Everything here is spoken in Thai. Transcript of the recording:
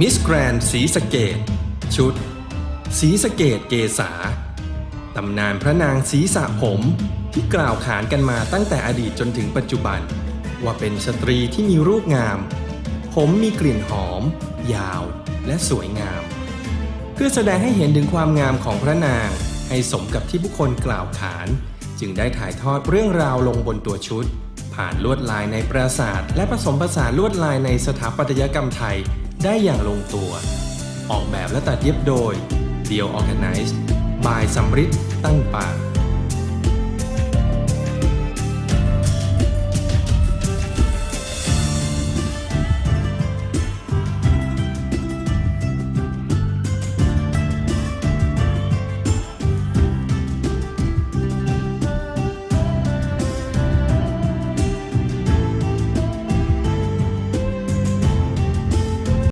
มิสแกรนสีสะเกต ชุด สีสะเกตเกษาตำนานพระนางสีสะผม ที่กล่าวขานกันมาตั้งแต่อดีตจนถึงปัจจุบัน ว่าเป็นสตรีที่มีรูปงาม ผมมีกลิ่นหอม ยาวและสวยงาม เพื่อแสดงให้เห็นถึงความงามของพระนางให้สมกับที่ผู้คนกล่าวขาน จึงได้ถ่ายทอดเรื่องราวลงบนตัวชุด ผ่านลวดลายในปราสาท และผสมผสานลวดลายในสถาปัตยกรรมไทย ได้อย่างลงตัว ออกแบบและตัดเย็บโดย The Organized by สัมฤทธิ์ตั้งป่า